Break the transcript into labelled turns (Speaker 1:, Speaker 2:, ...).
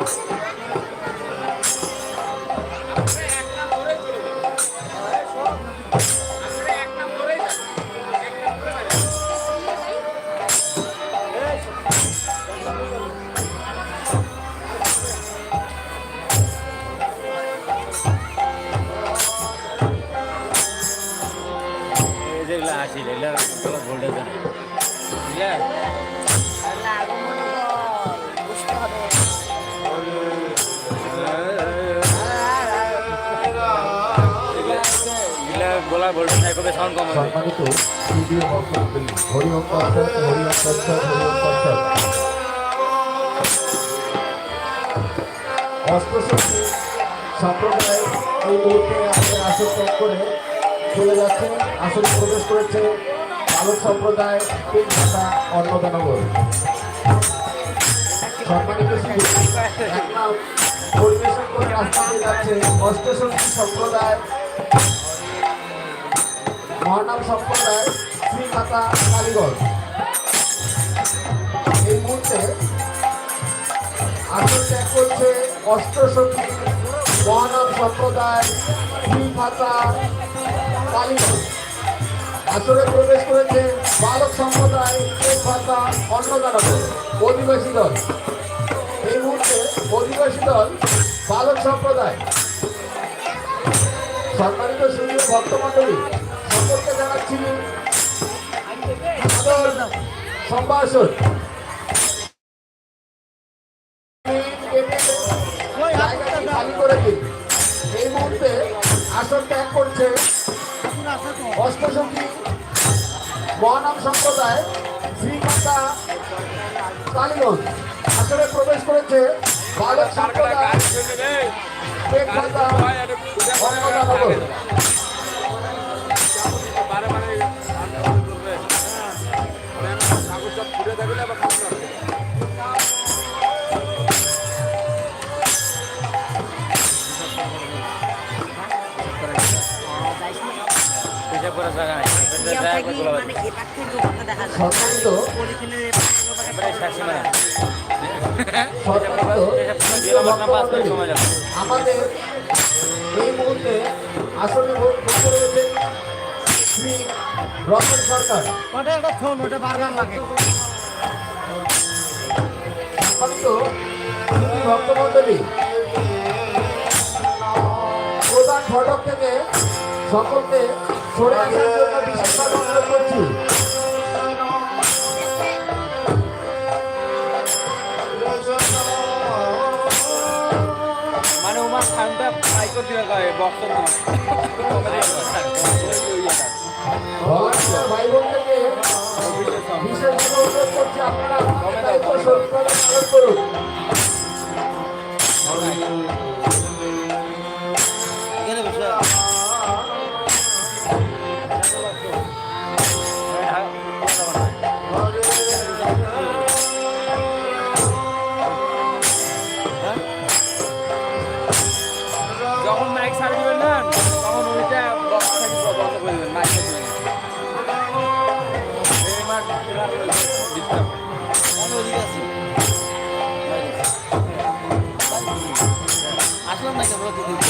Speaker 1: Thank
Speaker 2: you. গলার voltage
Speaker 3: সম্প্রদায় এই করে যাচ্ছে আসনে প্রবেশ করেছে বালক সম্প্রদায় তিন ভাষা অন্নদানগর সম্মানিত পরিবেশন করে অষ্টশক্তি সম্প্রদায় মহানাম সম্প্রদায় শ্রীমাতা কালীগঞ্জ। এই মুহূর্তে আসন ত্যাগ করছে অষ্টশক্তি মহানাম সম্প্রদায় শ্রীমাতা কালীগঞ্জ। আসরে প্রবেশ করেছে বালক সম্প্রদায় শ্রীমাতা অন্নদানগর অধিবাসী দল। এই মুহূর্তে অধিবাসী দল, বালক সম্প্রদায়। সম্মানিত সুন্দর ভক্তমণ্ডলী সম্ভাষণ খালি করে এই মুহূর্তে আসন ত্যাগ করছে অষ্টসঙ্গী মহানাম সম্প্রদায় শ্রীমাতা কালীগঞ্জ আসলে প্রবেশ করেছে বালক সম্প্রদায় অন্নদানগর
Speaker 2: যাবে
Speaker 3: আমাদের এই মুহূর্তে আসলে ভোট করতে রয়েছে শ্রী রতন সরকার ভক্তমণ্ডলী প্রধান ফটক থেকে সকলকে সরে আসার জন্য বিশেষভাবে অনুরোধ করছি বিশেষভাবে অনুরোধ করছি আপনারা আসলাম না